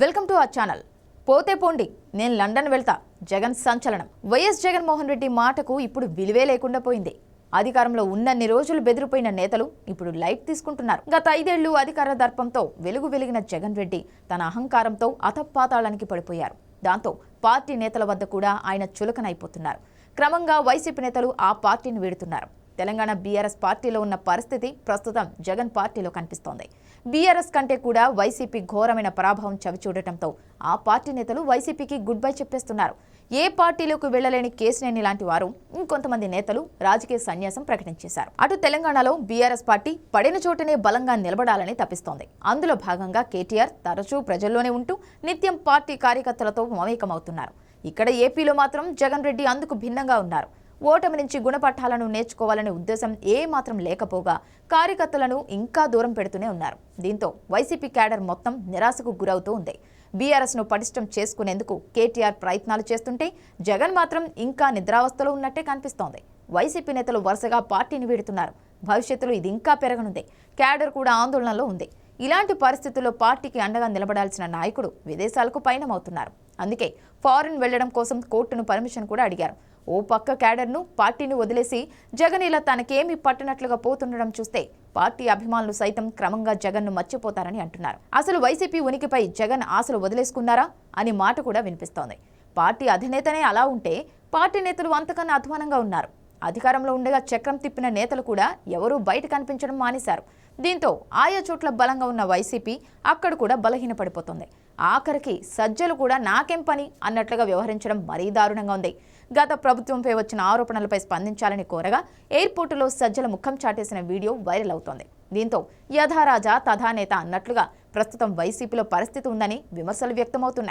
Welcome to our channel. పోతే పోండి నేను లండన్ వెళ్తా. జగన్ సంచలనం. వైఎస్ జగన్మోహన్ రెడ్డి మాటకు ఇప్పుడు విలువే లేకుండా పోయింది. అధికారంలో ఉన్నన్ని రోజులు బెదిరిపోయిన నేతలు ఇప్పుడు లైట్ తీసుకుంటున్నారు. గత ఐదేళ్ళు అధికార దర్పంతో వెలుగు వెలిగిన జగన్ రెడ్డి తన అహంకారంతో అతపాతాళానికి పడిపోయారు. దాంతో పార్టీ నేతల వద్ద కూడా ఆయన చులకనైపోతున్నారు. క్రమంగా వైసీపీ నేతలు ఆ పార్టీని వీడుతున్నారు. తెలంగాణ బీఆర్ఎస్ పార్టీలో ఉన్న పరిస్థితి ప్రస్తుతం జగన్ పార్టీలో కనిపిస్తోంది. బీఆర్ఎస్ కంటే కూడా వైసీపీ ఘోరమైన పరాభవం చవిచూడటంతో ఆ పార్టీ నేతలు వైసీపీకి గుడ్ బై చెప్పేస్తున్నారు. ఏ పార్టీలోకి వెళ్ళలేని కేసినేని లాంటి వారు ఇంకొంతమంది నేతలు రాజకీయ సన్యాసం ప్రకటించేశారు. అటు తెలంగాణలో బీఆర్ఎస్ పార్టీ పడిన చోటనే బలంగా నిలబడాలని తప్పిస్తోంది. అందులో భాగంగా కేటీఆర్ తరచూ ప్రజల్లోనే ఉంటూ నిత్యం పార్టీ కార్యకర్తలతో మమేకమవుతున్నారు. ఇక్కడ ఏపీలో మాత్రం జగన్ రెడ్డి అందుకు భిన్నంగా ఉన్నారు. ఓటమి నుంచి గుణపాఠాలను నేర్చుకోవాలనే ఉద్దేశం ఏ మాత్రం లేకపోగా కార్యకర్తలను ఇంకా దూరం పెడుతూనే ఉన్నారు. దీంతో వైసీపీ క్యాడర్ మొత్తం నిరాశకు గురవుతూ ఉంది. బీఆర్ఎస్ను పటిష్టం చేసుకునేందుకు కేటీఆర్ ప్రయత్నాలు చేస్తుంటే జగన్ మాత్రం ఇంకా నిద్రావస్థలో ఉన్నట్టే కనిపిస్తోంది. వైసీపీ నేతలు వరుసగా పార్టీని వీడుతున్నారు. భవిష్యత్తులో ఇది ఇంకా పెరగనుంది. క్యాడర్ కూడా ఆందోళనలో ఉంది. ఇలాంటి పరిస్థితుల్లో పార్టీకి అండగా నిలబడాల్సిన నాయకుడు విదేశాలకు పయనమవుతున్నారు. అందుకే ఫారిన్ వెళ్ళడం కోసం కోర్టును పర్మిషన్ కూడా అడిగారు. ఓ పక్క క్యాడర్ను పార్టీని వదిలేసి జగన్ ఇలా తనకేమీ పట్టినట్లుగా పోతుండడం చూస్తే పార్టీ అభిమానులు సైతం క్రమంగా జగన్ను మర్చిపోతారని అంటున్నారు. అసలు వైసీపీ ఉనికిపై జగన్ ఆశలు వదిలేసుకున్నారా అనే మాట కూడా వినిపిస్తోంది. పార్టీ అధినేతనే అలా ఉంటే పార్టీ నేతలు అంతకన్నా అధ్వానంగా ఉన్నారు. అధికారంలో ఉండగా చక్రం తిప్పిన నేతలు కూడా ఎవరూ బయట కనిపించడం మానేశారు. దీంతో ఆయా చోట్ల బలంగా ఉన్న వైసీపీ అక్కడ కూడా బలహీనపడిపోతుంది. ఆఖరికి సజ్జలు కూడా నాకేం పని అన్నట్లుగా వ్యవహరించడం మరీ దారుణంగా ఉంది. గత ప్రభుత్వంపై వచ్చిన ఆరోపణలపై స్పందించాలని కోరగా ఎయిర్పోర్టులో సజ్జల ముఖం చాటేసిన వీడియో వైరల్ అవుతోంది. దీంతో యథారాజా తథానేత అన్నట్లుగా ప్రస్తుతం వైసీపీలో పరిస్థితి ఉందని విమర్శలు వ్యక్తమవుతున్నాయి.